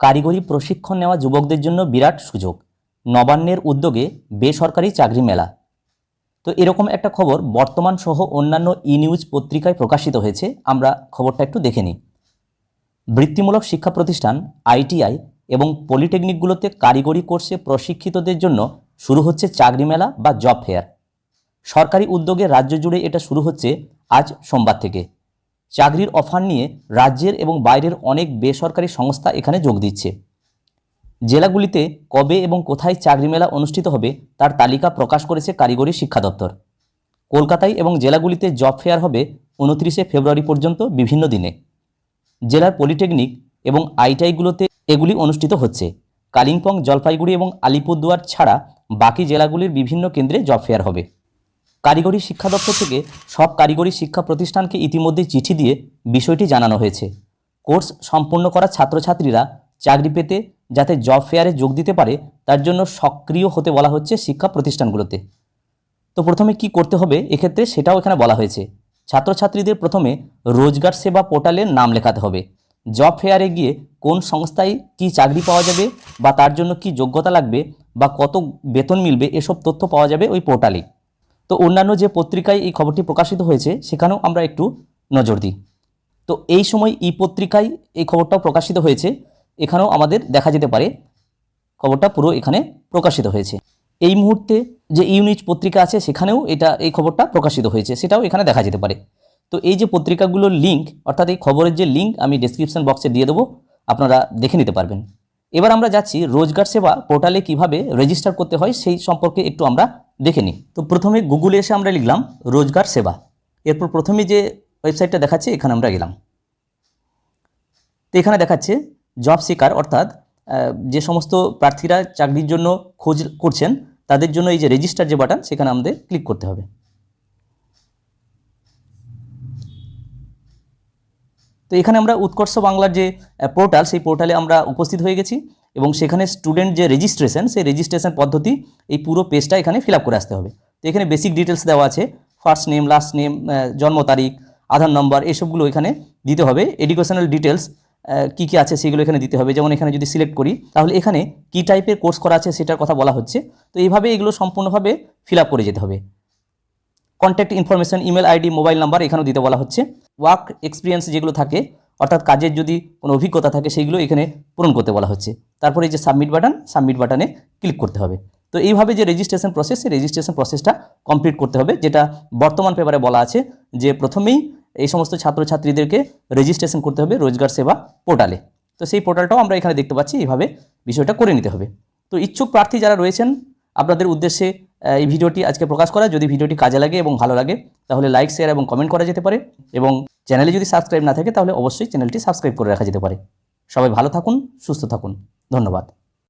কারিগরি প্রশিক্ষণ নেওয়া যুবকদের জন্য বিরাট সুযোগ। নবান্নের উদ্যোগে বেসরকারি চাকরি মেলা। তো এরকম একটা খবর বর্তমান সহ অন্যান্য ই নিউজ পত্রিকায় প্রকাশিত হয়েছে, আমরা খবরটা একটু দেখে নিই। বৃত্তিমূলক শিক্ষা প্রতিষ্ঠান, আইটিআই এবং পলিটেকনিকগুলোতে কারিগরি কোর্সে প্রশিক্ষিতদের জন্য শুরু হচ্ছে চাকরি মেলা বা জব ফেয়ার। সরকারি উদ্যোগে রাজ্য জুড়ে এটা শুরু হচ্ছে আজ সোমবার থেকে। চাকরির অফার নিয়ে রাজ্যের এবং বাইরের অনেক বেসরকারি সংস্থা এখানে যোগ দিচ্ছে। জেলাগুলিতে কবে এবং কোথায় চাকরি মেলা অনুষ্ঠিত হবে তার তালিকা প্রকাশ করেছে কারিগরি শিক্ষা দপ্তর। কলকাতায় এবং জেলাগুলিতে জব ফেয়ার হবে উনত্রিশে ফেব্রুয়ারি পর্যন্ত বিভিন্ন দিনে। জেলার পলিটেকনিক এবং আইটিআইগুলোতে এগুলি অনুষ্ঠিত হচ্ছে। কালিম্পং, জলপাইগুড়ি এবং আলিপুরদুয়ার ছাড়া বাকি জেলাগুলির বিভিন্ন কেন্দ্রে জব ফেয়ার হবে। কারিগরি শিক্ষা দপ্তর থেকে সব কারিগরি শিক্ষা প্রতিষ্ঠানকে ইতিমধ্যে চিঠি দিয়ে বিষয়টি জানানো হয়েছে। কোর্স সম্পূর্ণ করা ছাত্রছাত্রীরা চাকরি পেতে যাতে জব ফেয়ারে যোগ দিতে পারে, তার জন্য সক্রিয় হতে বলা হচ্ছে শিক্ষা প্রতিষ্ঠানগুলোতে। তো প্রথমে কি করতে হবে? এক্ষেত্রে সেটাও এখানে বলা হয়েছে। ছাত্রছাত্রীদের প্রথমে রোজগার সেবা পোর্টালে নাম লেখাতে হবে। জব ফেয়ারে গিয়ে কোন সংস্থায় কি চাকরি পাওয়া যাবে বা তার জন্য কি যোগ্যতা লাগবে বা কত বেতন মিলবে, এসব তথ্য পাওয়া যাবে ওই পোর্টালে। তো অন্যান্য যে পত্রিকায় এই খবরটি প্রকাশিত হয়েছে, সেখানেও আমরা একটু নজর দিই। তো এই সময় ই পত্রিকায় এই খবরটাও প্রকাশিত হয়েছে, এখানেও আমাদের দেখা যেতে পারে, খবরটা পুরো এখানে প্রকাশিত হয়েছে। এই মুহূর্তে যে ইউনিট পত্রিকা আছে, সেখানেও এটা, এই খবরটা প্রকাশিত হয়েছে, সেটাও এখানে দেখা যেতে পারে। তো এই যে পত্রিকাগুলোর লিঙ্ক অর্থাৎ এই খবরের যে লিঙ্ক আমি ডেসক্রিপশন বক্সে দিয়ে দেবো, আপনারা দেখে নিতে পারবেন। এবার আমরা যাচ্ছি, রোজগার সেবা পোর্টালে কীভাবে রেজিস্টার করতে হয়, সেই সম্পর্কে একটু আমরা দেখে নিই তো প্রথমে গুগলে এসে আমরা লিখলাম রোজগার সেবা। এরপর প্রথমে যে ওয়েবসাইটটা দেখাচ্ছে, এখানে আমরা গেলাম। তো এখানে দেখাচ্ছে জব সিকার অর্থাৎ যে সমস্ত প্রার্থীরা চাকরির জন্য খোঁজ করছেন, তাদের জন্য এই যে রেজিস্টার যে বাটন সেখানে আমাদের ক্লিক করতে হবে। তো এখানে আমরা উৎকর্ষ বাংলার যে পোর্টাল সেই পোর্টালে আমরা উপস্থিত হয়ে গেছি। এবং সেখানে স্টুডেন্ট যে রেজিস্ট্রেশন সেই রেজিস্ট্রেশন পদ্ধতি এই পুরো পেজটা এখানে ফিল করে আসতে হবে। তো এখানে বেসিক ডিটেলস দেওয়া আছে ফার্স্ট নেম লাস্ট নেম জন্ম তারিখ আধার নম্বর এসবগুলো এখানে দিতে হবে। এডুকেশনাল ডিটেলস কী কী আছে সেগুলো এখানে দিতে হবে। যেমন এখানে যদি সিলেক্ট করি, তাহলে এখানে কী টাইপের কোর্স করা আছে সেটার কথা বলা হচ্ছে। তো এইভাবে এগুলো সম্পূর্ণভাবে ফিল করে যেতে হবে। Contact information email ID mobile number এখানেও দিতে বলা হচ্ছে। ওয়ার্ক এক্সপিরিয়েন্স যেগুলো থাকে অর্থাৎ কাজের যদি কোনো অভিজ্ঞতা থাকে, সেইগুলো এখানে পূরণ করতে বলা হচ্ছে। তারপরে এই যে সাবমিট বাটন সাবমিট বাটনে ক্লিক করতে হবে। তো এইভাবে যে রেজিস্ট্রেশন প্রসেস সেই রেজিস্ট্রেশন প্রসেসটা কমপ্লিট করতে হবে, যেটা বর্তমান পেপারে বলা আছে যে প্রথমেই এই সমস্ত ছাত্রছাত্রীদেরকে রেজিস্ট্রেশন করতে হবে রোজগার সেবা পোর্টালে তো সেই পোর্টালটাও আমরা এখানে দেখতে পাচ্ছি, এইভাবে বিষয়টা করে নিতে হবে। তো ইচ্ছুক প্রার্থী যারা রয়েছেন, আপনাদের উদ্দেশ্যে এই ভিডিওটি আজকে প্রকাশ করা। যদি ভিডিওটি কাজে লাগে এবং ভালো লাগে, তাহলে লাইক শেয়ার এবং কমেন্ট করা যেতে পারে এবং চ্যানেলে যদি সাবস্ক্রাইব না থাকে, তাহলে অবশ্যই চ্যানেলটি সাবস্ক্রাইব করে রাখা যেতে পারে। সবাই ভালো থাকুন, সুস্থ থাকুন। ধন্যবাদ।